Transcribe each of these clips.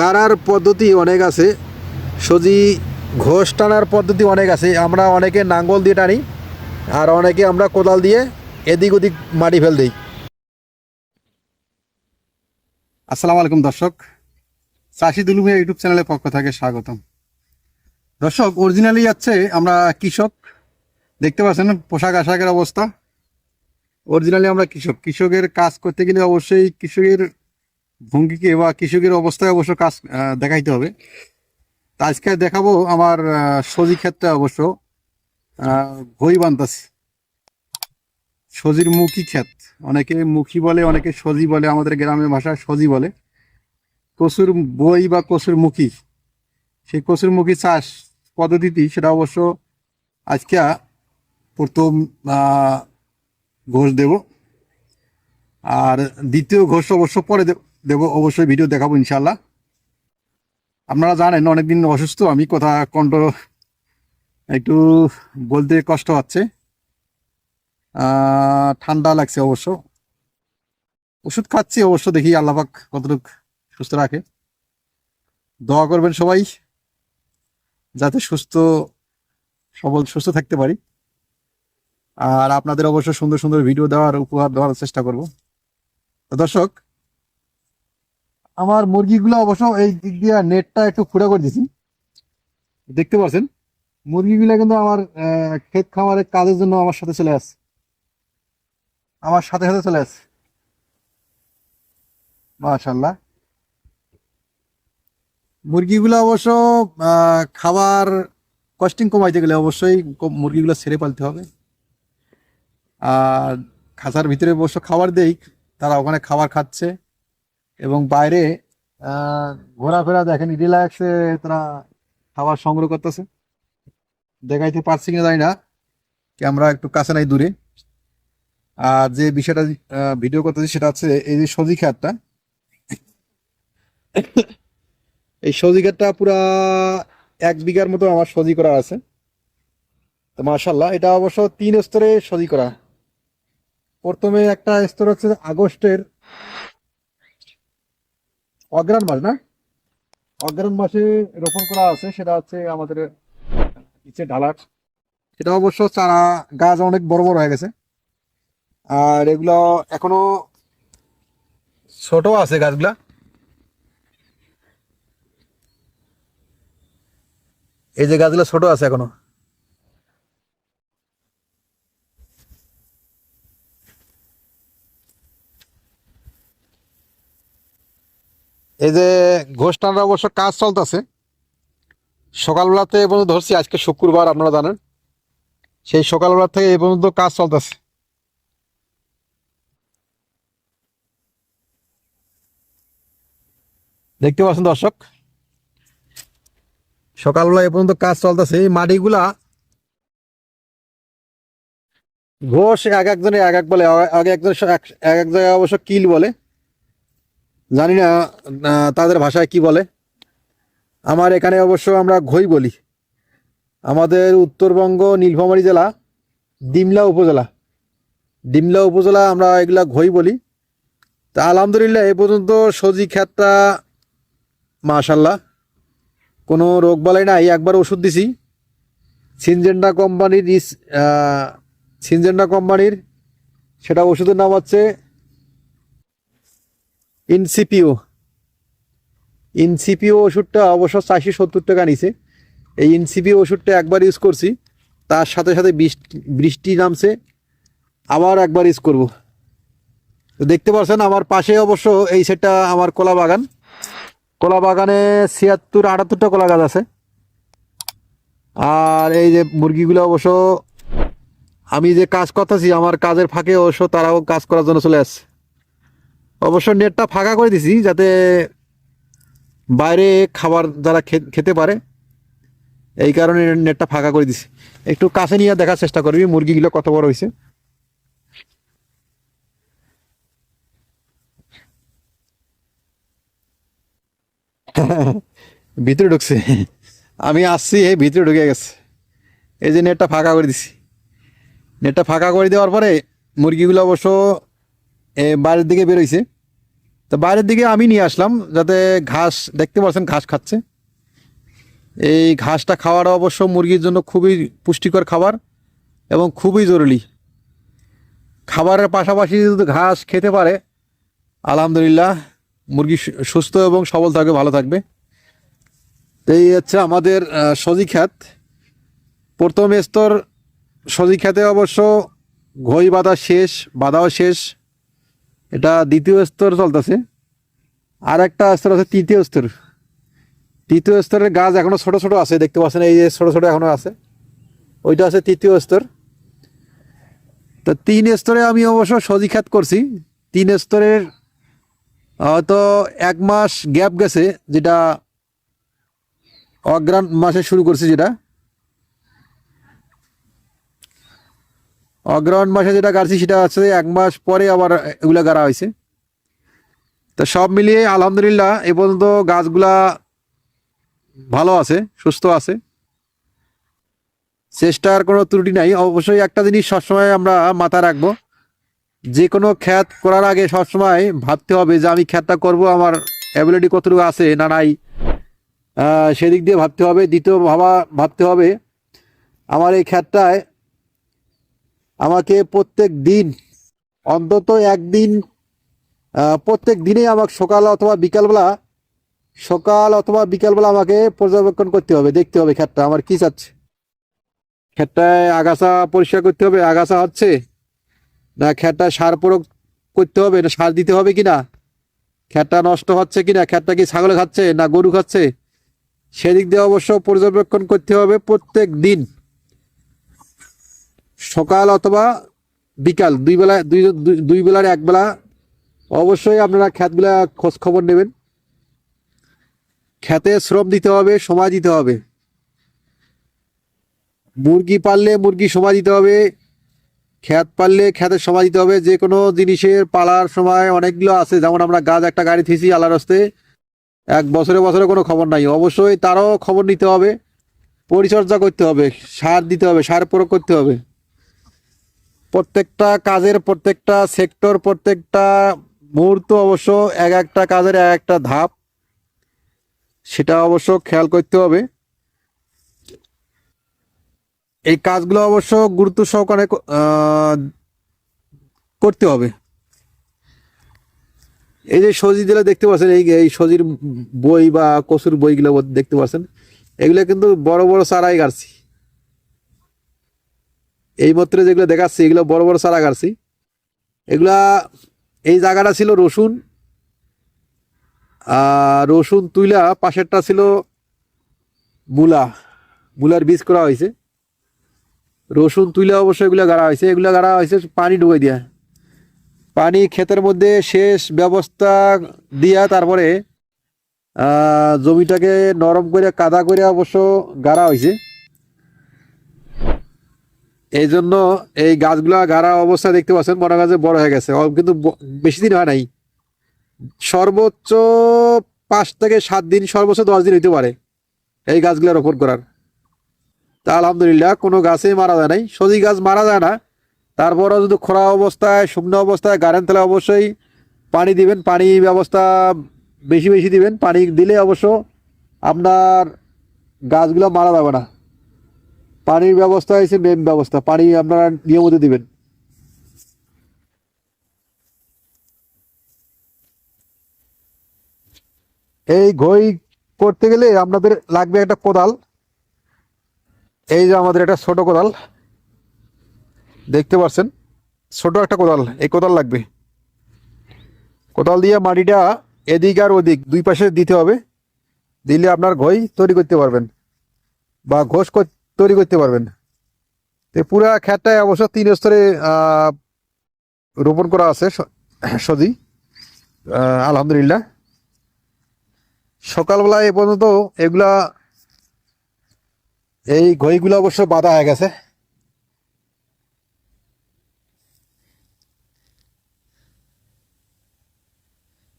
গাড়ার পদ্ধতি অনেক আছে, সজি ঘোষ টানার পদ্ধতি অনেক আছে, আমরা অনেকে নাঙ্গল দিয়ে টানি, আর অনেকে আমরা কোদাল দিয়ে এদিক ওদিক মাটি ফেল দিই। আসসালামু আলাইকুম দর্শক, চাষি দুলুমিয়া ইউটিউব চ্যানেলের পক্ষ থেকে স্বাগতম। দর্শক অরিজিনালি যাচ্ছে আমরা কৃষক, দেখতে পাচ্ছেন পোশাক আশাকের অবস্থা। অরিজিনালি আমরা কৃষক, কৃষকের কাজ করতে গেলে অবশ্যই কৃষকের ভঙ্গিকে বা কৃষকের অবস্থায় অবশ্য কাজ দেখাইতে হবে। তা আজকে দেখাবো আমার সজি ক্ষেত্রে অবশ্য ভই বান্তাছি। সজির মুখী ক্ষেত। অনেকে মুখী বলে, অনেকে সজি বলে, আমাদের গ্রামের ভাষায় সজি বলে। কচুর বই বা কচুর মুখী। সেই কচুর মুখী চাষ পদ্ধতিটি, সেটা অবশ্য আজকে প্রথম ঘোষ দেব। আর দ্বিতীয় ঘোষ অবশ্য পরে দে- দেব, অবশ্যই ভিডিও দেখাবো ইনশাল্লাহ আপনারা জানেন, অনেকদিন অসুস্থ, আমি কথা কণ্ঠ একটু বলতে কষ্ট হচ্ছে। ঠান্ডা লাগছে অবশ্য। ওষুধ খাচ্ছি অবশ্য, দেখি আল্লাপাক কতটুকু সুস্থ রাখে। দোয়া করবেন সবাই, যাতে সুস্থ, সবল, সুস্থ থাকতে পারি। আর আপনাদের অবশ্য সুন্দর সুন্দর ভিডিও দেওয়ার, উপহার দেওয়ার চেষ্টা করব। দর্শক আমার মুরগিগুলো অবশ্য এই দিক দিয়ে নেটটা একটু ফুটা করে দিয়েছি দেখতে পাচ্ছেন মুরগিগুলো কিন্তু আমার ক্ষেত খামারের কাজের জন্য আমার সাথে চলে আসছে। আমার সাথে সাথে চলে আসছে। মাশাল্লাহ মুরগিগুলো অবশ্য খাবার কস্টিং কমাইতে গেলে অবশ্যই মুরগিগুলো ছেড়ে পালতে হবে। আর খাঁচার ভিতরে অবশ্য খাবার দেই, তারা ওখানে খাবার খাচ্ছে। এবং বাইরে ঘোরাফেরা দেখেন রিল্যাক্সে তারা খাবার সংগ্রহ করতেছে। দেখাইতে পারছি কিনা জানি না। ক্যামেরা একটু কাছে নাই, দূরে। আর যে বিষয়টা ভিডিও করতেছি সেটা হচ্ছে এই যে সজি খাতটা এই সজি খাতটা পুরা এক বিঘার মতো আমার সজি করা আছে। তো মাশাল্লাহ এটা অবশ্য তিন স্তরে সজি করা। প্রথমে একটা স্তর হচ্ছে আগস্টের অগ্রাণ মাস না? অগ্রাণ মাসে রোপণ করা আছে, সেটা হচ্ছে আমাদের নিচে ঢালার সেটা অবশ্য চারা, গাছ অনেক বড় বড় হয়ে গেছে। আর এগুলো এখনও ছোট আছে গাছগুলা। এই যে গাছগুলো ছোট আছে এখনও। এই যে ঘোষটানরা অবশ্য কাজ চলতেছে। সকালবেলাতে এ পর্যন্ত ধরছি, আজকে শুক্রবার, আপনারা জানেন। সেই সকালবেলা থেকে এ পর্যন্ত কাজ চলতেছে। দেখতে পাচ্ছেন দর্শক, সকালবেলা এ পর্যন্ত কাজ চলতেছে। এই মাটিগুলা ঘোষ এক একজনে এক এক বলে এক একজন এক এক জায়গায় অবশ্য কিল বলে। জানি না তাদের ভাষায় কি বলে। আমার এখানে অবশ্য আমরা ঘই বলি। আমাদের উত্তরবঙ্গ, নীলফামারী জেলা, ডিমলা উপজেলা। ডিমলা উপজেলা আমরা এগুলা ঘই বলি। তা আলহামদুলিল্লাহ, এ পর্যন্ত সজি খ্যাতটা, মাশাল্লাহ, কোনো রোগ বালাই নাই। একবার ওষুধ দিছি। সিনজেন্ডা কোম্পানির সিনজেন্ডা কোম্পানির, সেটা ওষুধের নাম হচ্ছে ইনসিপিও। ইনসিপিও ওষুধটা অবশ্য চারশো সত্তর টাকা নিছে। এই ইনসিপিও ওষুধটা একবার ইউজ করছি, তার সাথে সাথে বৃষ্টি বৃষ্টি নামছে, আবার একবার ইউজ করব। তো দেখতে পাচ্ছেন আমার পাশে অবশ্য এই সেটটা আমার কলা বাগান। কলা বাগানে ছিয়াত্তর, আটাত্তরটা কলা গাছ আছে। আর এই যে মুরগিগুলো অবশ্য, আমি যে কাজ করতেছি, আমার কাজের ফাঁকে অবশ্য তারাও কাজ করার জন্য চলে আসছে। অবশ্য নেটটা ফাঁকা করে দিছি যাতে বাইরে খাবার যারা খেতে পারে, এই কারণে নেটটা ফাঁকা করে দিছি। একটু কাছে নিয়ে দেখার চেষ্টা করবি, মুরগিগুলো কত বড় হয়েছে। ভিতরে ঢুকছে। আমি আসছি, এই ভিতরে ঢুকে গেছে। এই যে নেটটা ফাঁকা করে দিছি। নেটটা ফাঁকা করে দেওয়ার পরে মুরগিগুলো অবশ্য বাইরের দিকে বেরোইছে। তো বাইরের দিকে আমি নিয়ে আসলাম যাতে ঘাস, দেখতে পাচ্ছেন ঘাস খাচ্ছে। এই ঘাসটা খাওয়াটা অবশ্য মুরগির জন্য খুবই পুষ্টিকর খাবার এবং খুবই জরুরি। খাবারের পাশাপাশি যদি ঘাস খেতে পারে, আলহামদুলিল্লাহ মুরগি সুস্থ এবং সবল থাকবে, ভালো থাকবে। এই হচ্ছে আমাদের সজি খ্যাত। প্রথম স্তর সজি খ্যাতে অবশ্য ঘই বাঁধা শেষ বাঁধাও শেষ এটা দ্বিতীয় স্তর চলতেছে। আর একটা স্তর আছে তৃতীয় স্তর। তৃতীয় স্তরের গাছ এখনও ছোট ছোট আছে, দেখতে পাচ্ছেন এই যে ছোট ছোট এখনও আছে। ওইটা আছে তৃতীয় স্তর। তো তিন স্তরে আমি অবশ্য সজি খ্যাত করছি। তিন স্তরের, হয়তো এক মাস গ্যাপ গেছে, যেটা অগ্রাণ মাসে শুরু করছি যেটা। অগ্রহণ মাসে যেটা গাড়ছি সেটা আছে এক মাস পরে আবার এগুলা গাড়া হয়েছে। তো সব মিলিয়ে আলহামদুলিল্লাহ এ পর্যন্ত গাছগুলা ভালো আছে, সুস্থ আছে। চেষ্টার কোনো ত্রুটি নাই। অবশ্যই একটা জিনিস সবসময় আমরা মাথায় রাখব যে কোনো খ্যাত করার আগে সবসময় ভাবতে হবে যে আমি খ্যাতটা করব, আমার অ্যাবিলিটি কতটুকু আছে না নাই। সেদিক দিয়ে ভাবতে হবে, দ্বিতীয় ভাবা, ভাবতে হবে, আমার এই খ্যাতটায় আমাকে প্রত্যেক দিন, অন্তত একদিন প্রত্যেক দিনেই আমাকে সকাল অথবা বিকালবেলা, সকাল অথবা বিকালবেলা আমাকে পর্যবেক্ষণ করতে হবে, দেখতে হবে ক্ষেতটা। আমার কি চাচ্ছে? ক্ষেতটায় আগাছা পরিষ্কার করতে হবে, আগাছা হচ্ছে? না ক্ষেতটা সার প্রয়োগ করতে হবে, না সার দিতে হবে কিনা? ক্ষেতটা নষ্ট হচ্ছে কিনা? ক্ষেতটা কি ছাগলে খাচ্ছে না গরু খাচ্ছে? সেদিক দিয়ে অবশ্য পর্যবেক্ষণ করতে হবে প্রত্যেক দিন। সকাল অথবা বিকাল, দুই বেলা, দুই, দুই- বেলার এক বেলা, অবশ্যই আপনারা খ্যাতগুলা খোঁজ খবর নেবেন। খ্যাতে শ্রম দিতে হবে, সময় দিতে হবে। মুরগি পাললে মুরগি সময় দিতে হবে, খ্যাত পাললে খ্যাতের সময় দিতে হবে। যে কোনো জিনিসের পালার সময় অনেকগুলো আছে, যেমন আমরা গাছ, একটা গাড়ি থিয়েছি আল্লাহ রাস্তে, এক বছরে বছরে কোনো খবর নাই। অবশ্যই তারও খবর নিতে হবে, পরিচর্যা করতে হবে, সার দিতে হবে, সার প্রয়োগ করতে হবে। প্রত্যেকটা কাজের প্রত্যেকটা সেক্টর প্রত্যেকটা মুহূর্ত অবশ্য এক একটা কাজের এক একটা ধাপ, সেটা অবশ্য খেয়াল করতে হবে। এই কাজগুলো অবশ্য গুরুত্ব সহকারে করতে হবে। এই যে সজি দিলে দেখতে পাচ্ছেন, এই এই সজির বই বা কচুর বইগুলো দেখতে পাচ্ছেন, এগুলো কিন্তু বড় বড় চারাই গাড়ছি। এই মাত্র যেগুলো দেখাচ্ছি, এগুলো বড় বড় চারা গাড়ছি। এগুলা এই জায়গাটা ছিল রসুন, আর রসুন তুইলা পাশেরটা ছিল মূলা। মূলার বীজ করা হয়েছে। রসুন তুইলা অবশ্যই এগুলো গাড়া হয়েছে। এগুলো গাড়া হয়েছে পানি ডুবে দিয়া। পানি ক্ষেতের মধ্যে শেষ ব্যবস্থা দিয়া তারপরে জমিটাকে নরম করে কাদা করে অবশ্য গাড়া হয়েছে এই জন্য এই গাছগুলা গাড়া অবস্থা দেখতে পাচ্ছেন মনে গাছে বড় হয়ে গেছে। কিন্তু বেশি দিন হয় নাই। সর্বোচ্চ পাঁচ থেকে সাত দিন, সর্বোচ্চ দশ দিন হইতে পারে এই গাছগুলো রোপণ করার। তা আলহামদুলিল্লাহ, কোনো গাছেই মারা যায় নাই। সজি গাছ মারা যায় না। তারপরও যদি খরা অবস্থায়, শুকনো অবস্থায়, গাড়েন তাহলে অবশ্যই পানি দিবেন। পানি ব্যবস্থা বেশি বেশি দিবেন। পানি দিলে অবশ্য আপনার গাছগুলো মারা যাবে না। পানির ব্যবস্থা হয়েছে মেন ব্যবস্থা, পানি আপনারা নিয়মিত দিবেন। এই ঘই করতে গেলে আপনাদের লাগবে একটা কোদাল। এই যে আমাদের একটা ছোট কোদাল। দেখতে পাচ্ছেন ছোট একটা কোদাল, এই কোদাল লাগবে। কোদাল দিয়ে মাটিটা এদিক আর ওদিক, দুই পাশে দিতে হবে। দিলে আপনার ঘই তৈরি করতে পারবেন। বা ঘোষ কর- তৈরি করতে পারবেন। তো পুরা খ্যাতটায় অবশ্য তিন স্তরে রোপণ করা আছে সজি। আলহামদুলিল্লাহ। সকালবেলা এ পর্যন্ত এগুলা, এই ঘইগুলো অবশ্য বাঁধা হয়ে গেছে।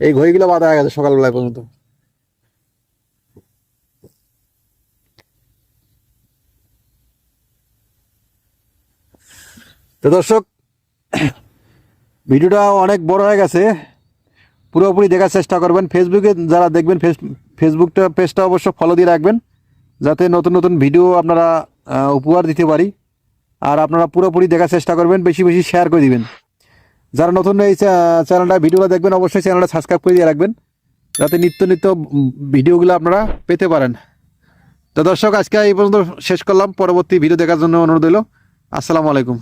এই ঘইগুলো বাধা হয়ে গেছে সকালবেলা এ পর্যন্ত। তো দর্শক, ভিডিওটা অনেক বড় হয়ে গেছে। পুরোপুরি দেখার চেষ্টা করবেন। ফেসবুকে যারা দেখবেন, ফেস ফেসবুকটা পেজটা অবশ্য ফলো দিয়ে রাখবেন, যাতে নতুন নতুন ভিডিও আপনারা উপহার দিতে পারি। আর আপনারা পুরোপুরি দেখার চেষ্টা করবেন, বেশি বেশি শেয়ার করে দিবেন। যারা নতুন এই চ্যা- চ্যানেলটা ভিডিওটা দেখবেন, অবশ্যই চ্যানেলটা সাবস্ক্রাইব করে দিয়ে রাখবেন, যাতে নিত্য নিত্য ভিডিওগুলো আপনারা পেতে পারেন। তো দর্শক, আজকে এই পর্যন্ত শেষ করলাম। পরবর্তী ভিডিও দেখার জন্য অনুরোধ হলো আসসালামু আলাইকুম।